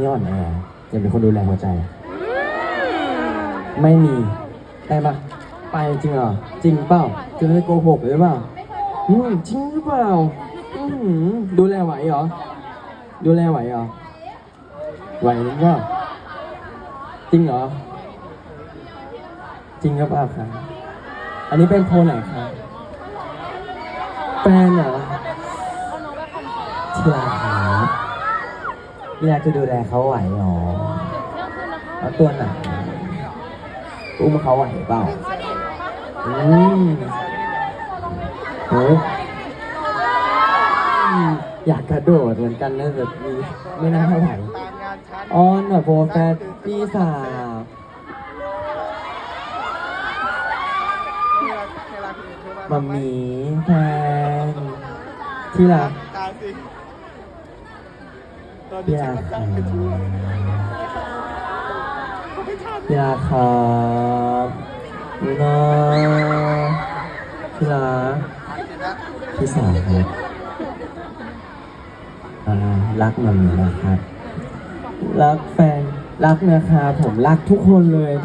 นี้อ่อนแออยาเป็นคนดูแลหัวใจ ไม่มีได้ปะไปจริงเหรอจริงเปล่าจะไม่โกหกหรือเปล่าอืมจริงหรือเปล่าอืมดูแลไหวเหรอ ดูแลไหวเหรอไหวหรือเปล่าจริงเหรอ จริงหรือเปล่าครับอันนี้เป็นโพลไหนครับแฟนเหรอที่รักครับ ที่รักจะดูแลเขาไหวเหรอแล้วตัวไหนอุ้มเขาไหวเปล่าอืมโอ้ยอืมอยากกระโดดเหมือนกันนะแต่มีไม่น่าเท่าไหร่ตามงานชั้นออนแบบโปรแฟนพี่สาวเวลาเวลาคุณเวลามัมมีแฟนที่รักตามสิต อนพี่นี้ฉันกกำครับจะช่วยพี่รักครับนี่นะพี่ลาพี่สาวครับรักมันนะครับ รักแฟน รักนะครับ ผมรักทุกคนเลย